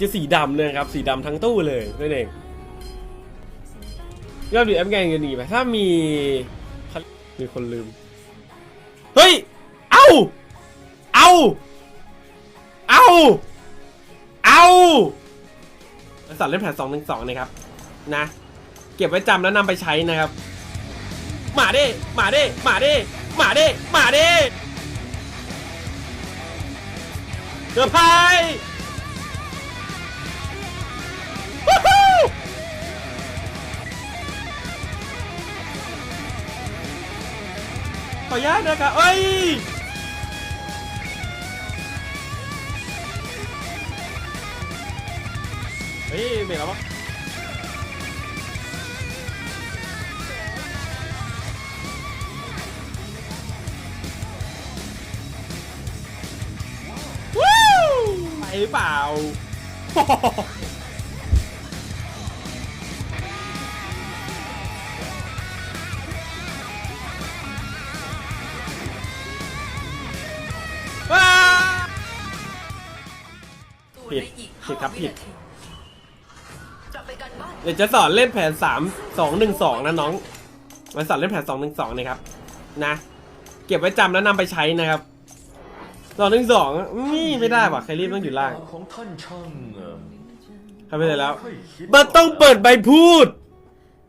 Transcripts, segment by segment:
จะสีดำเลยครับ สีดำทั้งตู้เลยนั่นเองยอดวิวแอปไงเงินดีไหมถ้ามีมีคนลืม เฮ้ย เอา เอา เอา เอาบริษัทเล่นแผนสองหนึ่งสองนะครับ นะ เก็บไว้จำแล้วนำไปใช้นะครับ มาดิมาดิมาดิมาดิมาดิเดือพาย ขออนุญาตนะครับเอ้ยเฮ้ยเบรกแล้วปะวู้ไปหรือเปล่า ผิดผิดครับผิดกลับไปกันบ้านเดี๋ยวจะสอนเล่นแผนสามสองหนึ่งสองนะน้องมาสอนเล่นแผนสองหนึ่งสองนะครับ นะ เก็บไว้จำแล้วนำไปใช้นะครับสองหนึ่งสองนี่ไม่ได้ว่ะใครรีบต้องอยู่ล่างของท่านช่างเอ่อทำไปเลยแล้วค่อยคิดมันต้องเปิดใบพูด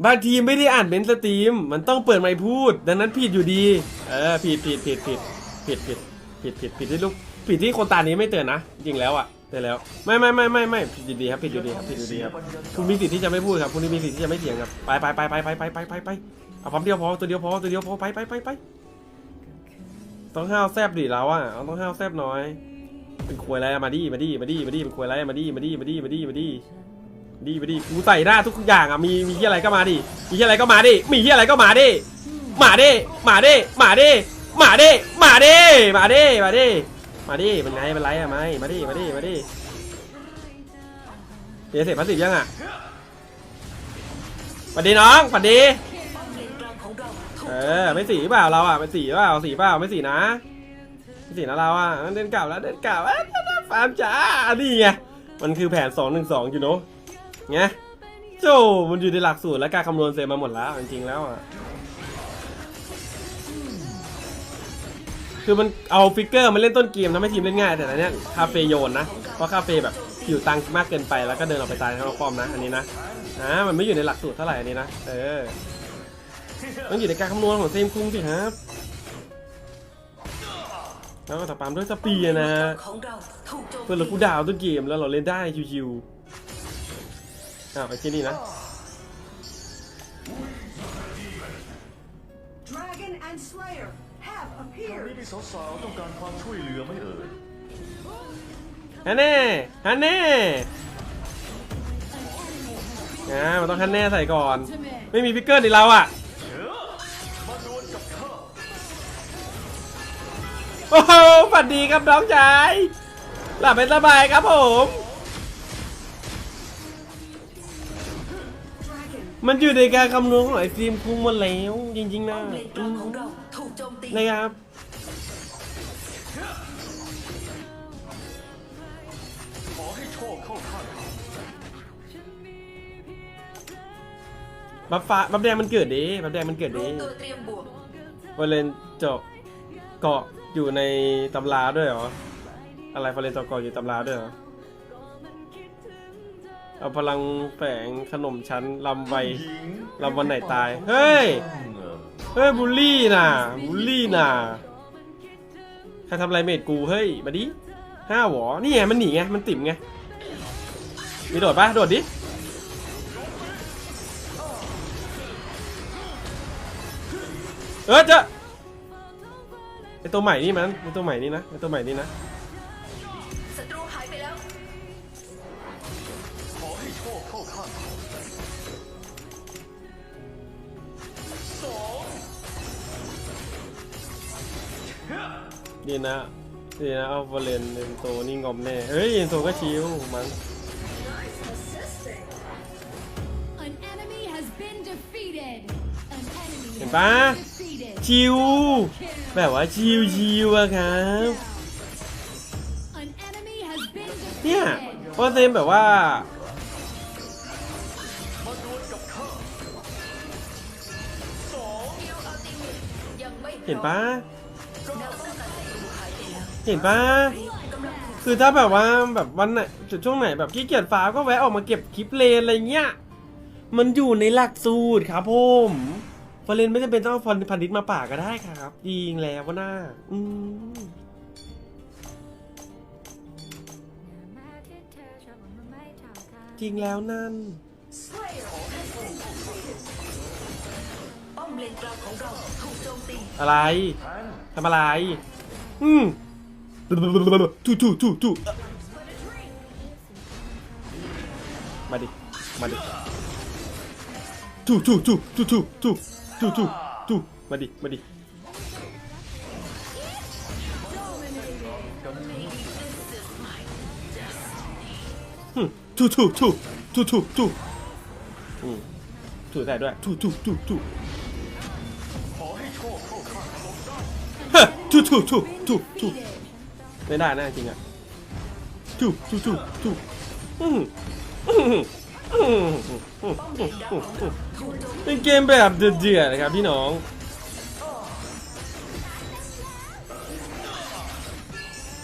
บางทีไม่ได้อ่านเมนสตรีม มันต้องเปิดไมค์พูด ดังนั้นผิดอยู่ดี เออผิดผิดผิดผิดผิดผิดผิดผิดผิดที่ลูกผิดที่คนตานี้ไม่เตือนนะจริงแล้วอะ เตือนแล้ว ไม่ไม่ไม่ไม่ไม่ผิดอยู่ดีครับผิดอยู่ดีครับผิดอยู่ดีครับคุณมีสิทธิ์ที่จะไม่พูดครับคุณมีสิทธิ์ที่จะไม่เถียงครับไปไปไปไปไปไปไปไปไปเอาพร้อมเดียวพอตัวเดียวพอตัวเดียวพอไปไปไปไปต้องห้าวแซบดิเราอะเอาต้องห้าวแซบหน่อยเป็นควยอะไรมาดิมาดิมาดิมาดิเป็นควยอะไรมาดิมาดิมาดิมาดิมาดิดิมาดิกูใส่หน้าทุกอย่างอะมีมีที่อะไรก็มาดิมีที่อะไรก็มาดิมีที่อะไรก็มาดิมาดิมาดิมาดิมาดิมาดิมาดิมาดิ มาดิเป็นไงเป็นไรอะไม่มาดิมาดิมาดิเดี๋ยวเสร็จพัสดุยังอะสวัสดีน้องสวัสดี เออไม่สีเปล่าเราอะไม่สีเปล่าสีเปล่าไม่สีนะไม่สีนะเราอะเดินเกลับแล้วเดินเกลับอะฟาร์มจ้านี่ไงมันคือแผน2 1 2องอยู่เนาะไงโจมันอยู่ในหลักสูตรและการคำนวณเสร็จมาหมดแล้วจริงๆแล้วอะ คือมันเอาฟิกเกอร์มาเล่นต้นเกมทำให้ทีมเล่นง่าย แต่อันเนี้ยคาเฟ่โยนนะ เพราะคาเฟ่แบบผิวตังมากเกินไปแล้วก็เดินออกไปตายข้างนอกป้อมนะอันนี้นะอ่ามันไม่อยู่ในหลักสูตรเท่าไหร่อันนี้นะเออต้องอยู่ในการคำนวณของเซมคุงสิครับแล้วก็ต่อปามด้วยสปีนะฮะเราถูกโจมเพื่อนเราผู้ดาวต้นเกมแล้วเราเล่นได้ชิวๆอ้าวไปที่นี่นะ Dragon and Slayer have วัน appeared. นี้มีสาวๆต้องการความช่วยเหลือไหม่เอ่ยฮันแน่ฮันแน่อ่ามันต้องฮันแน่ใส่ก่อน ไม่มีฟิกเกอร์ในเราอะมาดวลกับข้าโอ้โหฝันดีครับน้องชาย หลับเป็นสบายครับผม Dragon มันอยู่ในการคำนวณของไอซีมคุงหมดแล้ว จริงๆนะป้อมเลนกลางของเรา ถูกโจมตีนะครับขอให้โชคเข้าข้างข้าบัฟฟ้าบัฟแดงมันเกิดดีบัฟแดงมันเกิดรวดีมตัวเตรียมบวกฟอเรนเจาะเกาะอยู่ในตำราด้วยเหรอ อะไรฟอเรนเจาะเกาะอยู่ตำราด้วยเหรอ เอาพลังแฝงขนมชั้นลำไวหญิงเราวันไหนตายเฮ้ยช่างเอ่อ เฮ้ยบูลลี่น่ะบูลลี่น่ะใครทำอะไรเมดกูเฮ้ยมาดิห้าหวอนี่ไงมันหนีไงมันติ่มไงมีโดดปะโดดดิเออเจะไอตัวใหม่นี่มันไอตัวใหม่นี่นะไอตัวใหม่นี่นะ ดีนะดีนะเอาฟอเรนเอ็นโตนี่งอมแน่เฮ้ยเอ็นโตก็ชิวมั้ง An enemy has been defeated. An enemy เห็น has ปะ been defeated. ชิวแบบว่าชิวชิวอะครับ An enemy has been เนี่ย defeated. เพราะเซมแบบว่ามาดวลกับข้าสองเดียวอัลติเมทยังไม่พร้อมเห็นปะ เห็นปะคือถ้าแบบว่าแบบวันไหนจุดช่วงไหนแบบขี้เกียจฟ้าก็แวะออกมาเก็บคลิปเลนอะไรเงี้ย มันอยู่ในหลักสูตรครับผมฟอร์เรนไม่จำเป็นต้องเอาฟอนพันดิตมาป่ากก็ได้ครับจริงแล้วว่าหน้า อืมจริงแล้วนั่นอะไรทำอะไร อืม ทูทูทูทูมาดิ มาดิทูทูทูทูทูทูทูทูทูมาดิ มาดิอืมทูทูทูทูทูทูอืมถูใส่ด้วยทูทูทูทูฮ้ยทูทูทูทูทู ไม่ได้นะจริงอะทูทูทูทูอืมอืมอืมอืมป้อมเลนดาวของเราถูกโจมตีเป็นเกมแบบเดือดๆนะครับพี่น้อง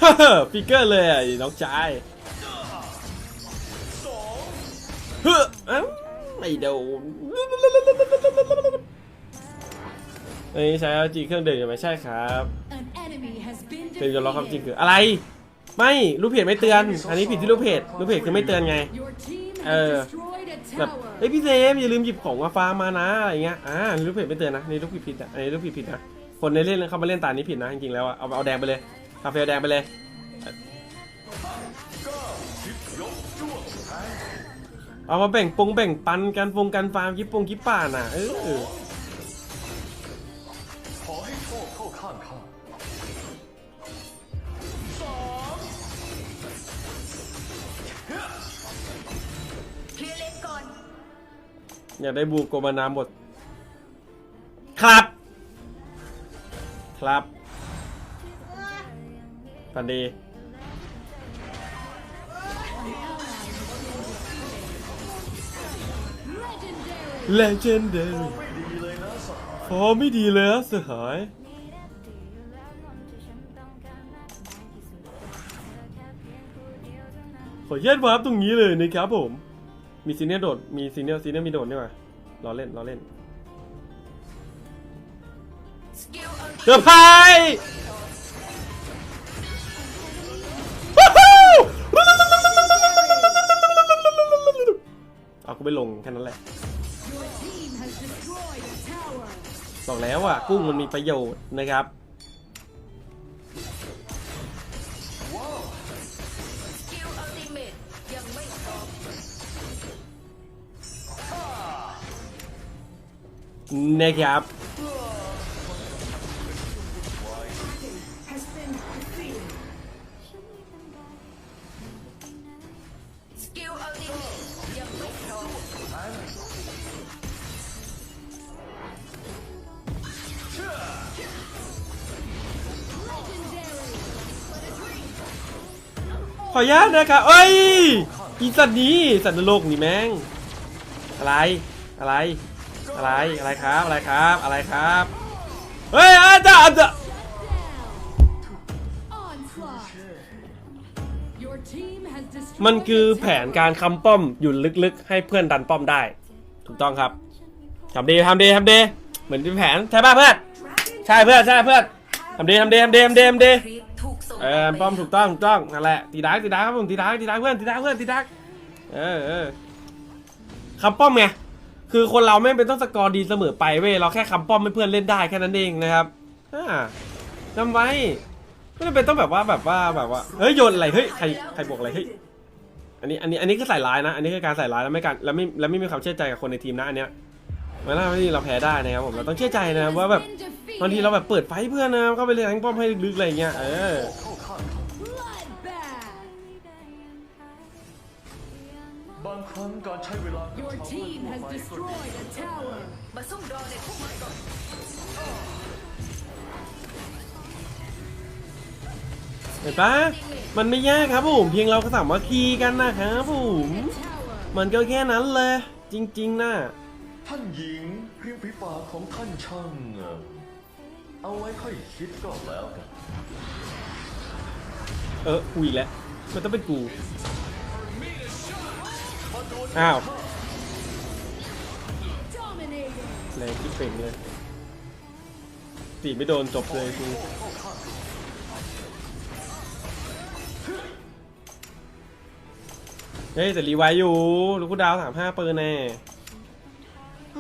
ฮ่าฮ่าฟิกเกอร์เลยอะน้องชายสองเฮ้ออ้าวไม่โดนเอ้ยใช้เอาจีเครื่องเดินยังไม่ใช่ครับ เตือนยอมรับความจริงคืออะไร ไม่รูปเพจไม่เตือน อันนี้ผิดที่รูปเพจรูปเพจคือไม่เตือนไง เออแบบเฮ้ยพี่เซมอย่าลืมหยิบของมาฟาร์มมานะอะไรเงี้ยอ่ารูปเพจไม่เตือนนะอันนี่รูปผิดผิดอะอันนี้รูปผิดผิดนะคนในเล่นเขามาเล่นตานี้ผิดนะจริงๆแล้วอะเอาเอาแดงไปเลยคาเฟ่แดงไปเลยเอามาแบ่งปงแบ่งปันกันฟงกันฟาร์มกิปปงกิปป่าน่ะเออขอให้โชคเข้าข้างข้า สองเคลียร์เลนก่อน อยากได้บูโกมานาหมด ครับ ครับพันดี Legendary. legendary ไม่ดีเลยนะสหายฟอร์มไม่ดีเลยอะสหาย อแยกวาร์ปตรงนี้เลยนะครับผม มีซีเนียร์โดด มีซีเนียร์ซีเนียร์มีโดดนี่หว่ารอเล่นรอเล่นสกิลอัลเอร์ไพรส์วู้ฮู้เอากูไปลงแค่นั้นแหละบอกแล้วอะกุ้งมันมีประโยชน์นะครับ ม่พร้อมขออนุญาตนะครับเอ้ยอีสัตว์นี้สัตว์นรกนี่แม่ง อะไร อะไร อะไรอะไรครับอะไรครับอะไรครับเฮ้ยอาจารย์ มันคือแผนการคำป้อมอยู่ลึกๆ ให้เพื่อนดันป้อมได้ ถูกต้องครับทำดีทำดีทำดีเหมือนเป็นแผนใช่ป่ะเพื่อนใช่เพื่อนใช่เพื่อนทำดีทำดีทำดีทำดีทำดีเออป้อมถูกต้องถูกต้องนั่นแหละตีดักตีดักครับผมตีดักตีดักเพื่อนตีดักเพื่อนตีดักเออคำป้อมไง คือคนเราไม่เป็นต้องสกอร์ดีเสมอไปเว้ยเราแค่คำป้อมให้เพื่อนเล่นได้แค่นั้นเองนะครับอ่าจำไว้ไม่จำเป็นต้องแบบว่าแบบว่าแบบว่าเฮ้ยโยนอะไรเฮ้ยใครใครบอกอะไรเฮ้ยอันนี้อันนี้อันนี้คือใส่ร้ายนะ อันนี้คือการใส่ร้ายแล้วไม่การแล้วไม่แล้วไม่มีความเชื่อใจกับคนในทีมนะอันเนี้ยมันทำให้เราแพ้ได้นะครับผมเราต้องเชื่อใจนะครับว่าแบบบางทีเราแบบเปิดไฟเพื่อนนะเข้าไปเล่นแทงป้อมให้ลึกๆอะไรเงี้ยเออ รั้งการใช้เวลากับ Your ชาวบ้าน team ทั่ว has ไปก็ดี destroyed a tower. มาซุ่มรอในพุ่มไม้ก่อนสเห็นปะมันไม่ยากครับผม เพียงเราสามัคคีกันนะครับผม Tower. มันก็แค่นั้นเลย จริงๆนะท่านหญิงริมฝีปากของท่านช่างเอ่อเอาไว้ค่อยคิดก็แล้วกัน เออกูอีกแล้วมันต้องเป็นกู อ้าว Dominating. แรงที่เป่งเลยตีไม่โดนจบเลยกูเฮ้ยแต่รีไวายอยู่ ลูกกูดาวสามห้าเปิดแน่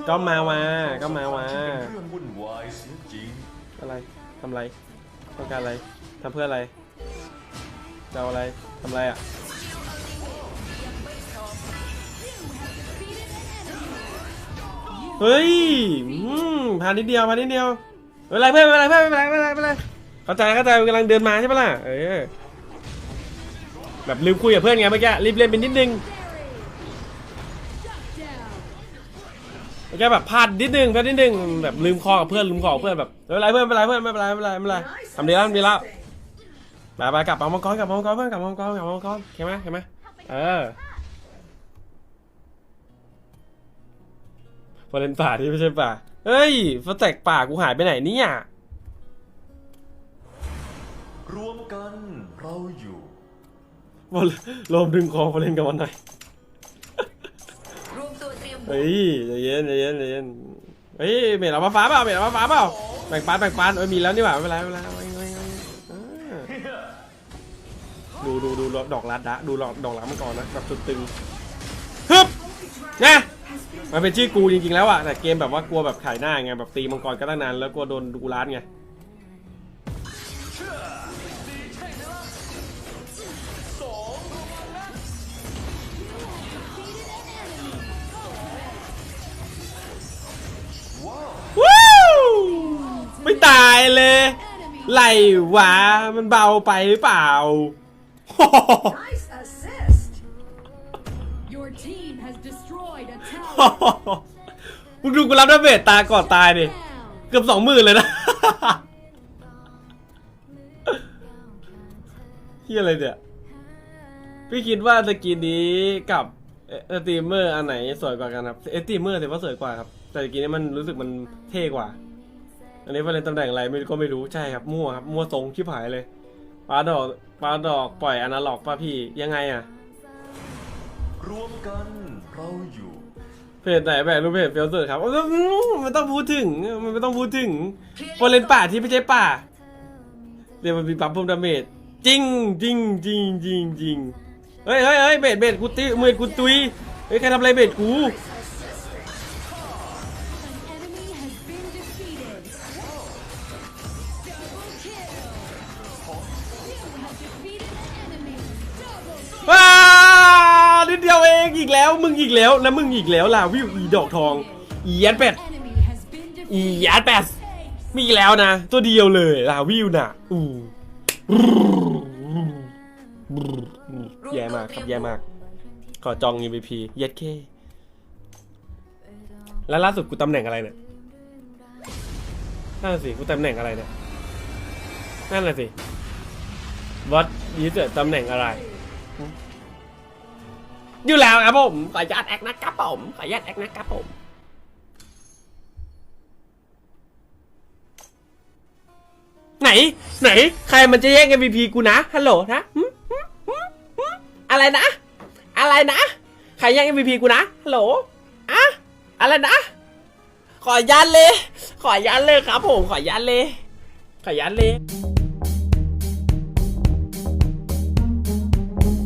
ก็มาว่ะก็มาว่ะที่เป็นเรื่องวุ่นวายเสียจริงอะไรทำอะไร ต้องการอะไรทำเพื่ออะไรจะเอาอะไรทำอะไรอะ เฮ้ยอืมพานิดเดียวพานิดเดียวไม่เป็นไรเพื่อนไม่เป็นไรเพื่อนไม่เป็นไรไม่เป็นไรไม่เป็นไรเข้าใจเข้าใจกำลังเดินมาใช่ปะล่ะเออแบบลืมคุยกับเพื่อนไงเมื่อกี้รีบเล่นไปนิดนึงเมื่อกี้แบบพลาดนิดนึงพลาดนิดนึงแบบลืมคอกับเพื่อนลืมคอกับเพื่อนแบบไม่เป็นไรเพื่อนไม่เป็นไรเพื่อนไม่เป็นไรไม่เป็นไรไม่เป็นไรทำดีแล้วทำดีแล้วไปไปกลับมามังกรกลับมามังกรเพื่อนกลับมามังกรกลับมามังกรเข้าไหมเข้าไหมเออ พอเล่นป่าที่ไม่ใช่ป่า เฮ้ยฟอแตกป่ากูหายไปไหนเนี่ย รวมกันเราอยู่บอลลมดึงคอพอเล่นกับมันหน่อย รวมตัวเตรียมบุกเฮ้ยใจเย็นใจเย็นใจเย็นเฮ้ยเมทเอามาฟ้าเปล่าเมทเอามาฟ้าเปล่าแบ่งปันแบ่งปันเอ้ยมีแล้วนี่หว่าไม่เป็นไรไม่เป็นไรเอาไว้เอาไว้เอาไว้เออดูดูดูดอกลัดดะดูดอกดอกลัดมันก่อนนะแบบสุดตึงฮึบนะ มันเป็นชื่อกูจริงๆแล้วอะแต่เกมแบบว่ากลัวแบบขายหน้าไงแบบตีมังกรก็ตั้งนานแล้วกลัวโดนกูรัดไงวู้ไม่ตายเลยไหลวามันเบาไปหรือเปล่า มึงดูกูรับดาเมจตาก่อนตายดิ เกือบสองหมื่นเลยนะที่อะไรเนี่ย พี่คิดว่าสกินนี้กับเอ่อสตรีมเมอร์อันไหนสวยกว่ากันครับเอสตรีมเมอร์ถือว่าสวยกว่าครับ แต่สกินนี้มันรู้สึกมันเท่กว่า อันนี้เล่นตำแหน่งอะไรไม่ก็ไม่รู้ใช่ครับมั่วครับมั่วทรงชิบหายเลยปลาดอกปลาดอกปล่อยอนาล็อกป่ะพี่ยังไงอะรวมกัน เพจไหนแบบรูปเพจเฟียวเซอครับอื้อมันต้องพูดถึง มันไม่ต้องพูดถึงคนเล่นป่าที่ไม่ใช่ป่าเดี๋ยวมันมีปั๊มเพิ่มดาเมจจริงจริงจริงจริงจริงเฮ้ยเฮ้ยเฮ้ยเบดเบดกูตีมือกูตุยเฮ้ยใครทำอะไรเบดกู เดียวเองอีกแล้วมึงอีกแล้วแล้วมึงอีกแล้วล่ะวิวอีดอกทองอียัดแปดอียัดแปดมีแล้วนะ ตัวเดียวเลยล่ะวิวน่ะอู้แย่มากครับแย่มาก ขอจอง MVP เย็ดเคแล้วล่าสุดกูตำแหน่งอะไรเนี่ยนั่นนะสิกูตำแหน่งอะไรเนี่ยนั่นน่ะสิวัดยีเจอตำแหน่งอะไร อยู่แล้วครับผม ขออนุญาตแอคนะครับผม ขออนุญาตแอคนะครับผม ไหน ไหน ใครมันจะแย่ง MVP กูนะ ฮัลโหลนะหึหึหึหึอะไรนะ อะไรนะ ใครแย่ง MVP กูนะ ฮัลโหลอะอะไรนะ ขออนุญาตเลย ขออนุญาตเลยครับผม ขออนุญาตเลย ขออนุญาตเลย